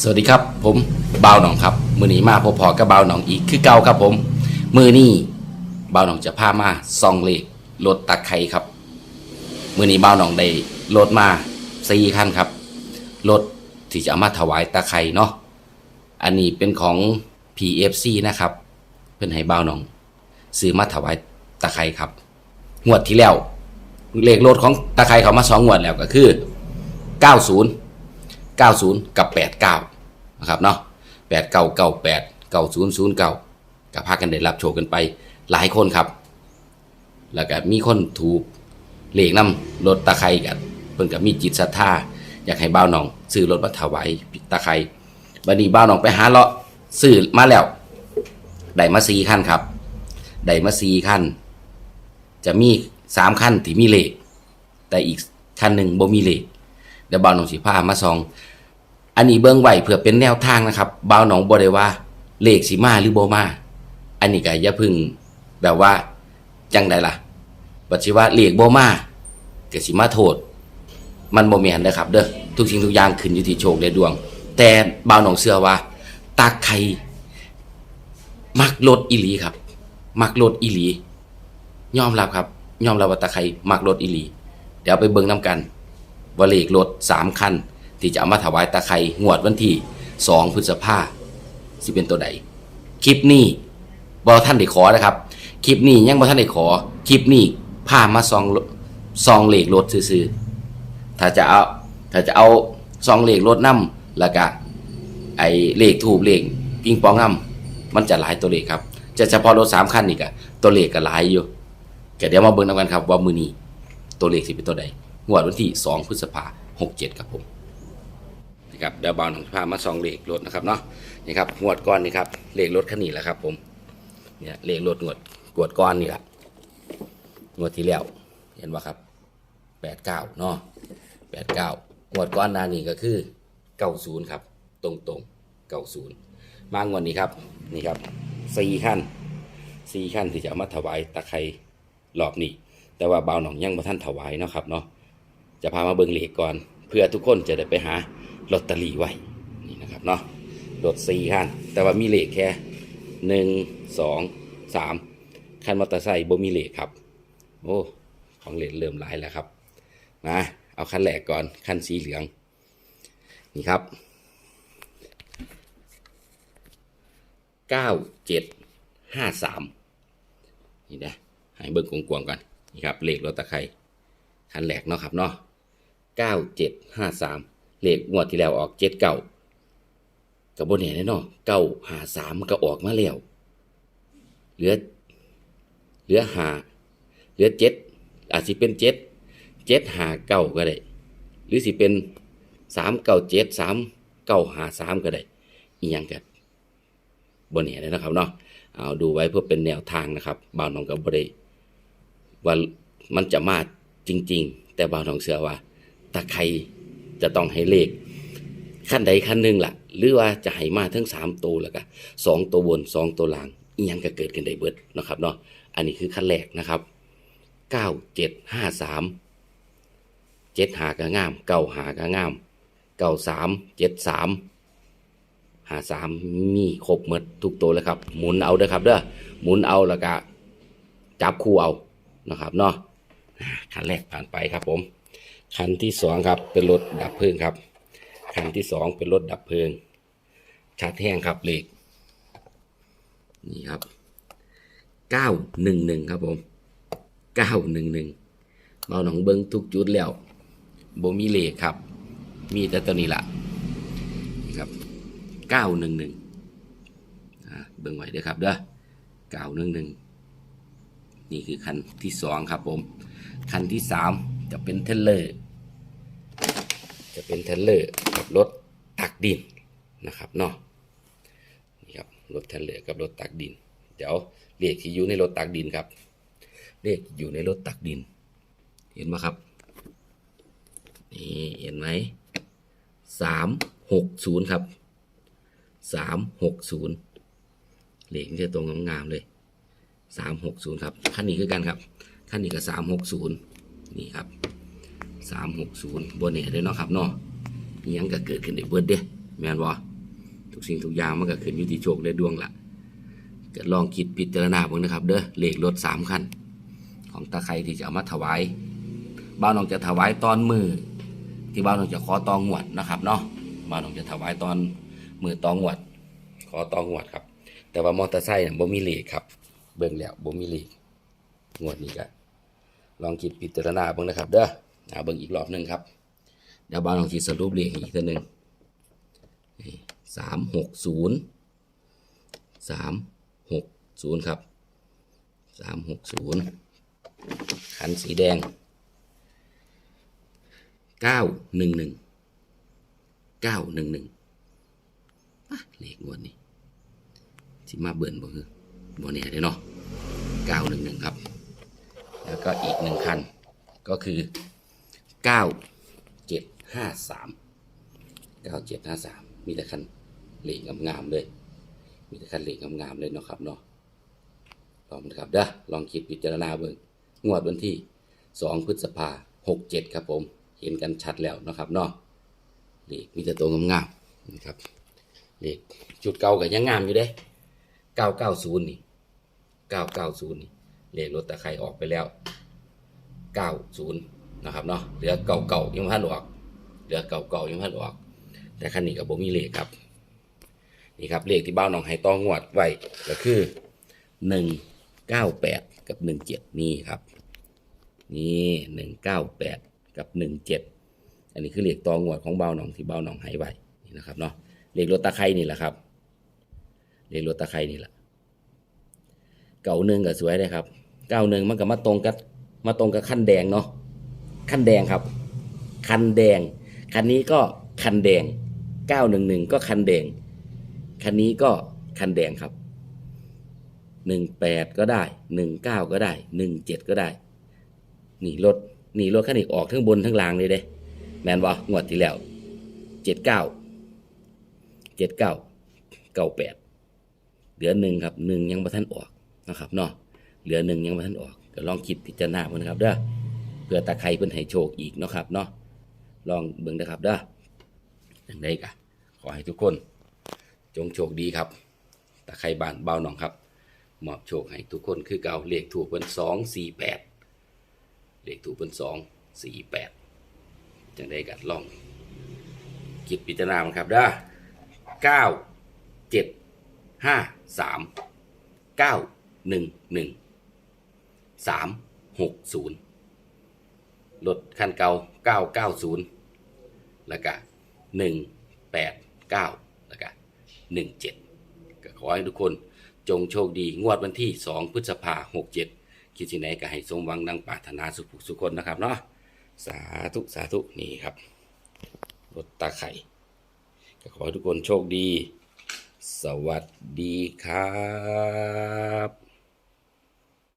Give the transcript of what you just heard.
สวัสดีครับ ผมบ่าวหนองครับ มือนี้มาพบพอกับบ่าวหนองอีกคือเก่าครับผม มือนี้บ่าวหนองจะพามาซองเลขรถตะไคร้ครับ มือนี้บ่าวหนองได้รถมาสี่คันครับรถที่จะเอามาถวายตะไคร้เนาะอันนี้เป็นของ PFC นะครับ เพื่อนให้บ่าวหนอง ซื้อมาถวายตะไคร้ครับงวดที่แล้วเลขรถของตะไคร้เขามาสองงวดแล้วก็คือ 90 90 กับ 89นะครับเนาะ8998 9009กับพากันได้รับโชคกันไปหลายคนครับ แล้วก็มีคนถูกเลขนำรถตะไคร้กันเพิ่นก็มีจิตศรัทธาอยากให้บ้าวหนองซื้อรถมาถวายตะไคร้บัดนี้บ้าวหนองไปหาเลาะซื้อมาแล้วได้มาสี่คันครับได้มาสี่คันจะมีสามคันที่มีเลขแต่อีกคันหนึ่งบ่มีเลขเดี๋ยวบ่าวหนองสิพามาซอง อันนี้เบิ่งไหวเพื่อเป็นแนวทางนะครับบ่าวหนองบ่ได้ว่าเลขสิมาหรือโบมาอันนี้ก็อย่าพึ่งแบบว่าจังไดล่ะบัดสิว่าเลขบ่มาเก็สิมาโทษ มันบ่แม่นนะครับ เด้อทุกสิ่งทุกอย่างขึ้นอยู่ที่โชคและดวง แต่บ่าวหนองเชื่อว่า ตาไข่มักรถอีหลีครับ มักรถอีหลียอมรับครับยอมรับว่าตาไข่มักรถอีหลี เดี๋ยวไปเบิ่งนํกันว่าเลขรถสามคัน ที่จะเอามาถวายตาไคร่งวดวันที่สองพฤษภาสิเป็นตัวใดคลิปนี้บอท่านได้ขอนะครับ คลิปนี้ยังบอท่านได้ขอ คลิปนี้พามาซองซองเหลขรถซื้อๆถ้าจะเอาถ้าจะเอาซองเหลขรถนํแล้วก็ไอเหลขถูกเลขปิงปองนํมันจะหลายตัวเลขครับ จะเฉพาะรถสามคันนี่ก็ตัวเลขก็หลายอยู่ก็เดี๋ยวมาเบิ่งนำกันครับว่ามือนี้ตัวเลขสิเป็นตัวใดงวดวันที่2พฤษภาหกเจ็ดครับผม นะครับเดี๋ยวบาวหนองพามาสองเลขรถนะครับเนาะนี่ครับงวดก้อนนี่ครับเลขรถคันนี้แหละครับ ผมเนี่ยเลขรถงวดกวดก้อนนี่แหละงวดที่แล้วเห็นว่าครับแปดเก้าเนาะแปดเก้างวดก้อนนานี่ก็คือเก้าศูนย์ครับ ตรงตรงเก้าศูนย์มางวดนี้ครับนี่ครับสี่ขั้นสี่ขั้นที่จะเอามาถวายตะไคร้รอบนี้แต่ว่าบ่าวหนองยังบ่ท่านถวายเนาะครับเนาะจะพามาเบิ่งเลขก่อน เพื่อทุกคนจะได้ไปหา ลอตเตอรี่ไว้นี่นะครับเนาะรถสี่คันแต่ว่ามีเลขแค่หนึ่งสองสามคันมอเตอร์ไซค์บ่มีเลขครับ โอ้ของเลขเริ่มหลายแล้วครับมาเอาคันแรกก่อนคันสีเหลือง นี่ครับเก้าเจ็ดห้าสามนี่นะให้เบิ่งกวงๆก่อนนี่ครับเลขรถตะไคร้คันแรกเนาะครับเนาะเก้าเจ็ดห้าสาม เลขงวดที่แล้วออกเจ็ดเก้ากับบนเห็นเนาะเก้าหาสามก็ออกมาแล้วเหลือ เหลือหาเหลือเจ็ดอาจจะเป็นเจ็ดเจ็ดหาเก้าก็ได้ หรือสิเป็นสามเก้าเจ็ดสามเก้าหาสามก็ได้อีหยังกันบนเห็นนะครับเนาะเอาดูไว้เพื่อเป็นแนวทางนะครับบ่าวน้องกับบได้ว่ามันจะมาจริง ๆ แต่บ่าวทองเสือว่าตาใคร จะต้องให้เลขขั้นใดขั้นหนึ่งล่ะ หรือว่าจะให้มาทั้งสามตัวแล้วก็สองตัวบนสองตัวล่างอีหยังก็เกิดขึ้นได้เบิดนะครับเนาะอันนี้คือขั้นแรกนะครับเก้าเจ็ดห้าสามเจ็ดหากระงามเก้าหากระงามเก้าสามเจ็ดสามหาสามมีครบหมดทุกตัวเลยครับ หมุนเอาเด้อครับเด้อหมุนเอาแล้วก็จับคู่เอานะครับเนาะคันแรกผ่านไปครับผม คันที่สองครับเป็นรถดับเพลิงครับ คันที่สองเป็นรถดับเพลิงชาร์จแห้งครับเหล็กนี่ครับเก้าหนึ่งหนึ่งครับผมเก้าหนึ่งหนึ่งเบาหนองเบิ้งทุกจุดแล้วบ่มีเหล็กครับ มีแต่ตัวนี้ละนี่ครับเก้าหนึ่งหนึ่งเบิ้งไว้เด้อครับเด้อเก้าหนึ่งหนึ่งนี่คือคันที่สองครับผม คันที่สาม จะเป็นเทรลเลอร์ จะเป็นเทรลเลอร์กับรถตักดินนะครับเนาะนี่ครับรถเทรลเลอร์กับรถตักดิน เดี๋ยวเลขที่อยู่ในรถตักดินครับเลขอยู่ในรถตักดิน เห็นไหมครับนี่เห็นไหมสามหกศูนย์ครับสามหกศูนย์เลขจะตรงงามๆเลยสามหกศูนย์ครับคันนี้คือกันครับท่านนี้ก็สามหกศูนย์ นี่ครับสามหกศูนย์บนเนี่ยเด้เนาะครับเนาะยังก็เกิดขึ้นในเบิร์ดเด้แมนบ่ทุกสิ่งทุกอย่างมันก็ขึ้นอยู่ที่โชคและดวงละก็ลองคิดพิจารณาเบิ่งนะครับ เด้อเลขรถสามคันของตาไคร้ที่จะเอามาถวายบ้าวน้องจะถวายตอนมือ ที่บ้าวน้องจะขอตองหวดนะครับเนาะบ้าวน้องจะถวายตอนมือตองหวด ขอตองหวดครับ แต่ว่ามอเตอร์ไซค์น่ะบ่มีเลขครับ เบิ่งแล้วบ่มีเลขงวดนี้ก็ ลองคิดพิจารณาเบิ่งนะครับเด้อเอาเบิ่งอีกรอบหนึ่งครับ เดี๋ยวบ้าน้องสิดสรุปเลขอีกทีหนึ่งสามหกศูนย์สามหกศูนย์ครับสามหกศูนย์ขันสีแดงเก้าหนึ่งหนึ่งเก้าหนึ่งหนึ่งเลขงวดนี้ที่มาเบิ่นบ่คือบ่เนี่ยเด้เนาะเก้าหนึ่งหนึ่งครับ แล้วก็อีกหนึ่งคัน ก็คือเก้าเจ็ดห้าสามเก้าเจ็ดห้าสามมีแต่คันเหล็กงามๆเลย มีแต่คันเหล็กงามๆเลยเนาะครับเนาะลองนะครับเด้อลองคิดพิจารณาเบิ่งงวดวันที่ 2 พฤษภาหกเจ็ดครับผม เห็นกันชัดแล้วนะครับเนาะเลขมีแต่ตัวงามๆนะครับเลขจุดเก่ากับยังงามอยู่เด้990 นี่ 990 นี่ เลขรถตะไคร่ออกไปแล้ว 90 นะครับเนาะเหลือเก่าๆยังไม่ทันออก เหลือเก่าๆยังไม่ทันออก แต่คันนี้กับบ่มีเลขครับนี่ครับเลขที่บ้านหนองไฮต้องงวดไว้ก็คือหนึ่งเก้าแปดกับหนึ่งเจ็ดนี่ครับ นี่หนึ่งเก้าแปดกับหนึ่งเจ็ดอันนี้คือเลขตองวดของเบาหนองที่เบาหนองให้ไว้นี่นะครับเนาะเลขรถตะไคร่นี่แหละครับเลขรถตะไคร่นี่แหละ เก่าหนึ่งก็สวยเลยครับเก้าหนึ่งมันก็มาตรงกับมาตรงกับขั้นแดงเนาะขั้นแดงครับ คันแดง คันนี้ก็คันแดงเก้าหนึ่งหนึ่งก็คันแดง คันนี้ก็คันแดงครับหนึ่งแปดก็ได้หนึ่งเก้าก็ได้หนึ่งเจ็ดก็ได้นี่รถนี่รถคันนี้ออกทั้งบนทั้งล่างเลยเด้แมนบ่งวดที่แล้วเจ็ดเก้าเจ็ดเก้าเก้าแปดเหลือหนึ่งครับหนึ่งยังไม่ทันออก นะครับเนาะเหลือหนึ่งยังไม่ทันออกก็ลองคิดพิจารณาเพิ่นนะครับเด้อเพื่อตาใครเพิ่นให้โชคอีกนะครับเนาะลองเบิ่งนะครับเด้ออย่างใดกะขอให้ทุกคนจงโชคดีครับตาใครบานเบาหนองครับมอบโชคให้ทุกคนคือเก่าเลขถูกเป็นสองสี่แปดเลขถูกเป็นสองสี่แปดจังได้กัดลองคิดพิจารณามันครับเด้อเก้าเจ็ดห้าสามเก้า หนึ่งหนึ่งสามหกศูนย์รถคันเก่าเก้าเก้าศูนย์แล้วก็หนึ่งแปดเก้าแล้วก็หนึ่งเจ็ดก็ขอให้ทุกคนจงโชคดีงวดวันที่2พฤษภาหกเจ็ดคิดที่ไหนก็ให้สมหวังดังปรารถนาสุขสุขคนนะครับเนาะสาธุสาธุนี่ครับรถตาไข่ก็ขอให้ทุกคนโชคดี สวัสดีครับ